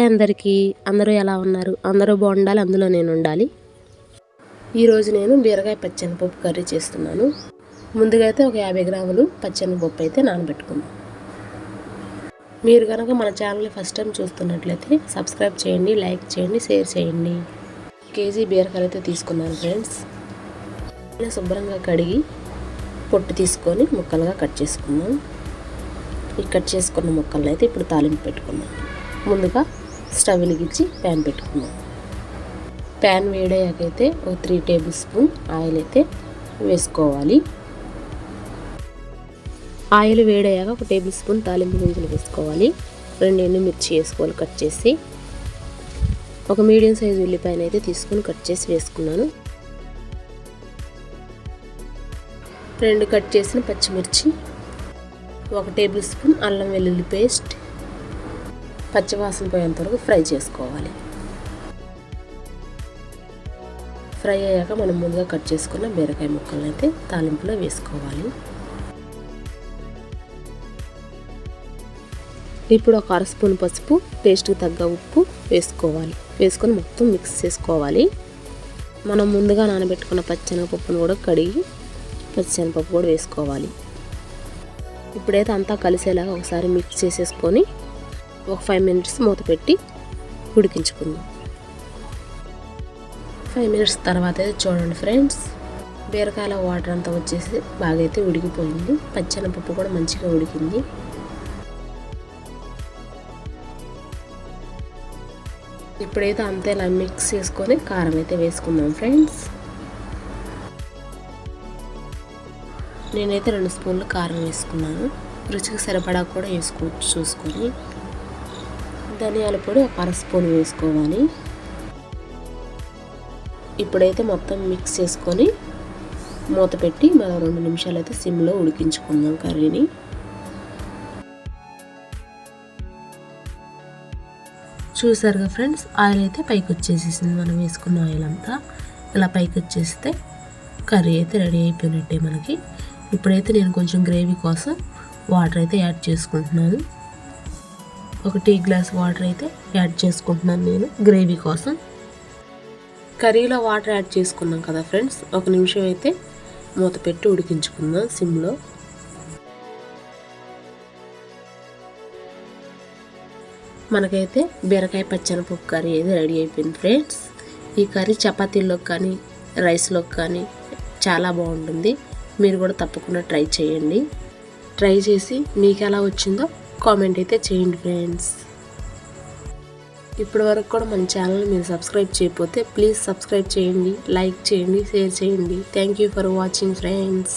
Hi అందరికీ. అందరూ ఎలా ఉన్నారు? అందరూ బాగుండాలి అందులో నేను ఉండాలి. ఈరోజు నేను బీరకాయ పచ్చని పప్పు కర్రీ చేస్తున్నాను. ముందుగా అయితే ఒక యాభై గ్రాములు పచ్చని పప్పు అయితే నానబెట్టుకుందాం. మీరు కనుక మన ఛానల్ని ఫస్ట్ టైం చూస్తున్నట్లయితే సబ్స్క్రైబ్ చేయండి లైక్ చేయండి షేర్ చేయండి. కేజీ బీరకాయలు అయితే తీసుకున్నాను ఫ్రెండ్స్. శుభ్రంగా కడిగి పొట్టు తీసుకొని ముక్కలుగా కట్ చేసుకున్నాను ఈ కట్ చేసుకున్న ముక్కలను అయితే ఇప్పుడు తాలింపు పెట్టుకున్నాం ముందుగా స్టవ్ వెలిగించి ప్యాన్ పెట్టుకుందాం. ప్యాన్ వేడయ్యాకైతే ఒక త్రీ టేబుల్ స్పూన్ ఆయిల్ అయితే వేసుకోవాలి. ఆయిల్ వేడయ్యాక ఒక టేబుల్ స్పూన్ తాలింపు గింజలు వేసుకోవాలి. రెండు ఎండుమిర్చి వేసుకోవాలి కట్ చేసి ఒక మీడియం సైజు ఉల్లిపాయను అయితే తీసుకొని కట్ చేసి వేసుకున్నాను. రెండు కట్ చేసిన పచ్చిమిర్చి ఒక టేబుల్ స్పూన్ అల్లం వెల్లుల్లి పేస్ట్ పచ్చివాసన పోయేంత వరకు ఫ్రై చేసుకోవాలి. ఫ్రై అయ్యాక మనం ముందుగా కట్ చేసుకున్న బీరకాయ ముక్కలను అయితే తాలింపులో వేసుకోవాలి. ఇప్పుడు ఒక అర స్పూన్ పసుపు టేస్ట్కి తగ్గ ఉప్పు వేసుకోవాలి. వేసుకొని మొత్తం మిక్స్ చేసుకోవాలి. మనం ముందుగా నానబెట్టుకున్న పచ్చెనగపప్పును కూడా కడిగి పచ్చిశనగపప్పు కూడా వేసుకోవాలి. ఇప్పుడైతే అంతా కలిసేలాగా ఒకసారి మిక్స్ చేసేసుకొని ఒక ఫైవ్ మినిట్స్ మూత పెట్టి ఉడికించుకుందాం. ఫైవ్ మినిట్స్ తర్వాత అయితే చూడండి ఫ్రెండ్స్ బీరకాయల వాటర్ అంతా వచ్చేసి బాగా అయితే ఉడికిపోయింది. పచ్చెనపప్పు కూడా మంచిగా ఉడికింది. ఇప్పుడైతే అంతే ఇలా మిక్స్ చేసుకొని కారం అయితే వేసుకుందాం ఫ్రెండ్స్ నేనైతే రెండు స్పూన్లు కారం వేసుకున్నాను. రుచికి సరిపడా కూడా వేసుకోవచ్చు చూసుకొని. ధనియాల పొడి ఒక అర స్పూన్ వేసుకోవాలి. ఇప్పుడైతే మొత్తం మిక్స్ చేసుకొని మూత పెట్టి మనం రెండు నిమిషాలు అయితే సిమ్లో ఉడికించుకుందాం కర్రీని. చూసారుగా ఫ్రెండ్స్ ఆయిల్ అయితే పైకి వచ్చేసేసింది. మనం వేసుకున్న ఆయిల్ అంతా ఇలా పైకి వచ్చేస్తే కర్రీ అయితే రెడీ అయిపోయినట్టే మనకి. ఇప్పుడైతే నేను కొంచెం గ్రేవీ కోసం వాటర్ అయితే యాడ్ చేసుకుంటున్నాను. ఒక టీ గ్లాస్ వాటర్ అయితే యాడ్ చేసుకుంటున్నాను నేను గ్రేవీ కోసం. కర్రీలో వాటర్ యాడ్ చేసుకున్నాం కదా ఫ్రెండ్స్ ఒక నిమిషం అయితే మూత పెట్టి ఉడికించుకుందాం సిమ్లో. మనకైతే బీరకాయ పప్పు కర్రీ అయితే రెడీ అయిపోయింది ఫ్రెండ్స్. ఈ కర్రీ చపాతీల్లోకి కానీ రైస్లోకి కానీ చాలా బాగుంటుంది. మీరు కూడా తప్పకుండా ట్రై చేయండి. ట్రై చేసి మీకు ఎలా వచ్చిందో కామెంట్ అయితే చేయండి ఫ్రెండ్స్. ఇప్పటి వరకు కూడా మన ఛానల్ మీరు సబ్స్క్రైబ్ చేయకపోతే ప్లీజ్ సబ్స్క్రైబ్ చేయండి లైక్ చేయండి షేర్ చేయండి. Thank you for watching friends